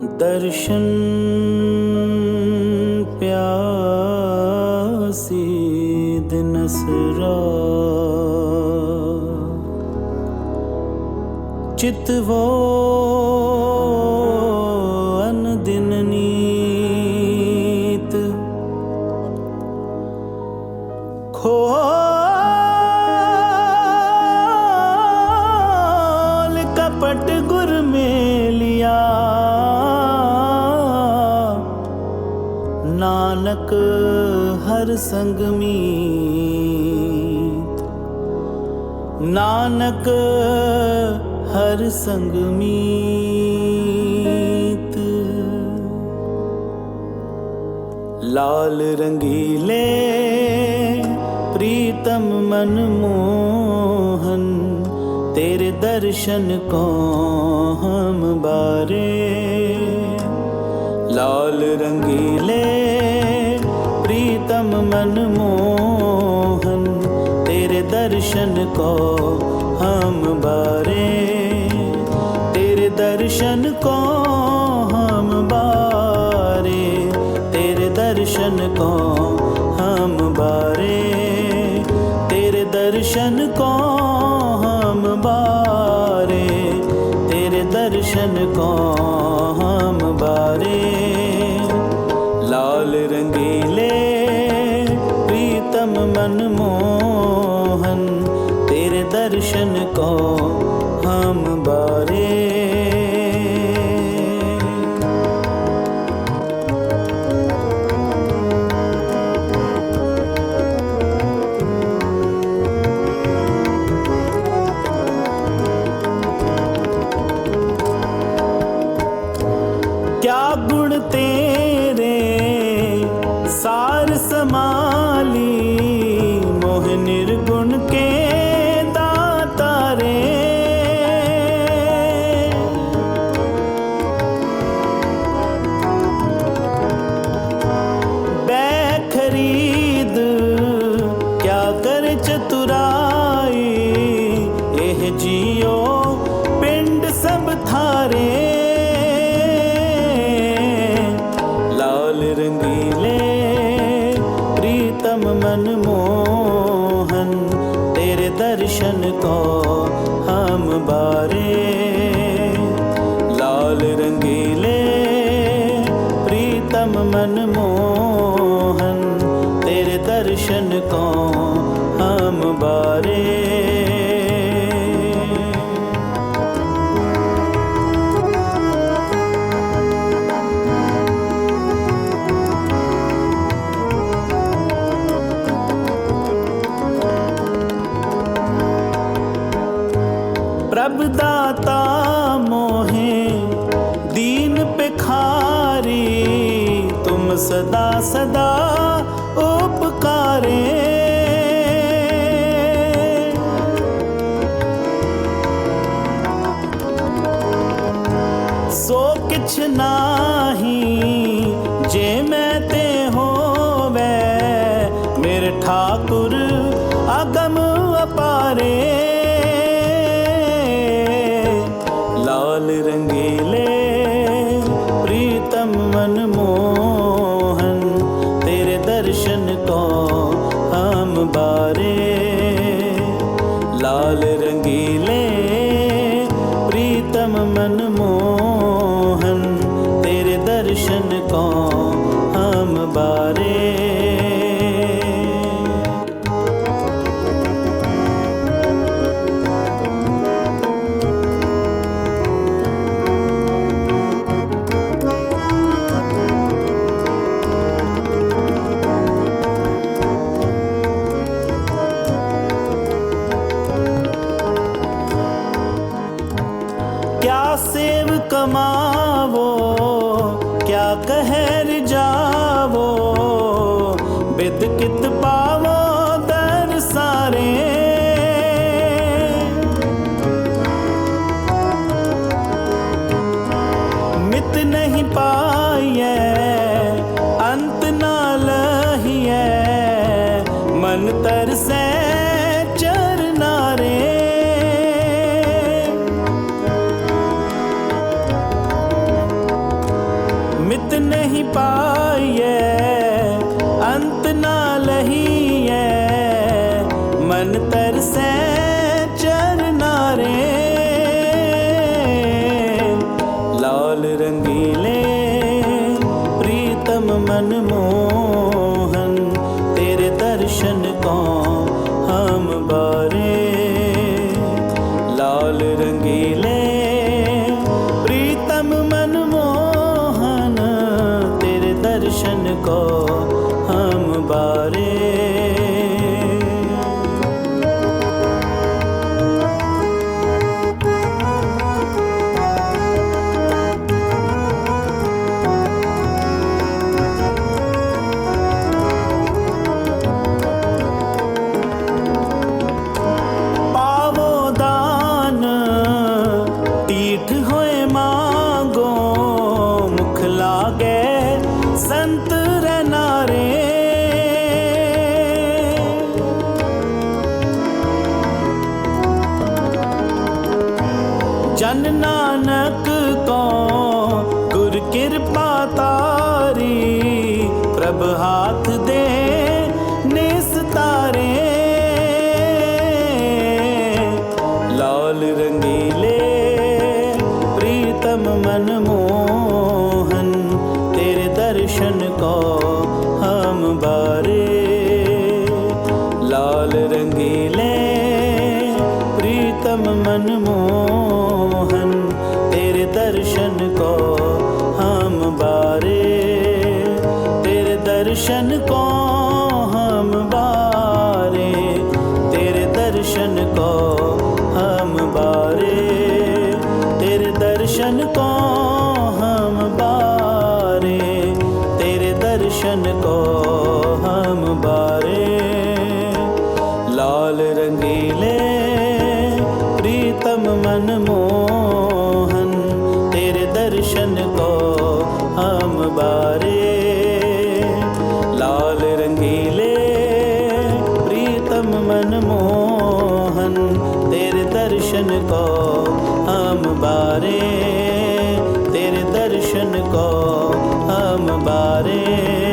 ਦਰਸ਼ਨ ਪਿਆਸੀ ਦਿਨਸਰਾ ਚਿਤਵੋ ਨਾਨਕ ਹਰ ਸੰਗ ਮੀਤ। ਨਾਨਕ ਹਰ ਸੰਗ ਮੀਤ। ਲਾਲ ਰੰਗੀਲੇ ਪ੍ਰੀਤਮ ਮਨ ਮੋਹਨ ਤੇਰੇ ਦਰਸ਼ਨ ਕੋ ਦਰਸ਼ਨ ਕੋ ਹਮ ਬਾਰੇ, ਤੇਰੇ ਦਰਸ਼ਨ ਕੋ ਹਮ ਬਾਰੇ, ਤੇਰੇ ਦਰਸ਼ਨ ਕੋ ਹਮ ਬਾਰੇ, ਤੇਰੇ ਦਰਸ਼ਨ ਕੋ ਹਮ ਬਾਰੇ, ਤੇਰੇ ਦਰਸ਼ਨ ਹਮ ਪ੍ਰਭ ਦਾਤਾ ਮੋਹੇ ਦੀਨ ਪਿਖਾਰੀ ਤੁਮ ਸਦਾ ਸਦਾ ਉਪਕਾਰੇ। ਸੋ ਕਿਛ ਨਾਹੀ ਜੇ ਮੈਂ আমার ਜਨ ਨਾਨਕ ਕੋ ਗੁਰ ਕਿਰਪਾ ਤਾਰੀ, ਪ੍ਰਭ ਹਾਥ ਦੇ ਨਿਸਤਾਰੇ ਲਾਲ ਰੰਗੀਲੇ ਪ੍ਰੀਤਮ ਮਨ ਮੋਹਨ, ਤੇਰੇ ਦਰਸ਼ਨ ਕੋ ਹਮ ਬਾਰੇ। ਲਾਲ ਰੰਗੀਲੇ ਪ੍ਰੀਤਮ ਮਨ ਮੋਹਨ ਦਰਸ਼ਨ ਕੋ ਹਮ ਬਾਰੇ ਤੇਰੇ ਦਰਸ਼ਨ ਕੋ ਹਮ ਬਾਰੇ ਤੇਰੇ ਦਰਸ਼ਨ ਕੋ ਹਮ ਬਾਰੇ ਤੇਰੇ ਦਰਸ਼ਨ ਕੋ ਹਮ ਬਾਰੇ ਤੇਰੇ ਦਰਸ਼ਨ ਕੋ ਹਮ ਬਾਰੇ ਲਾਲ ਰੰਗੀਲੇ ਪ੍ਰੀਤਮ ਮਨ ਮੋਹਨ ਤੇਰੇ ਦਰਸ਼ਨ ਕੋ ਹਮ ਬਾਰੇ। ਤੇਰੇ ਦਰਸ਼ਨ ਕੋ ਹਮ ਬਾਰੇ।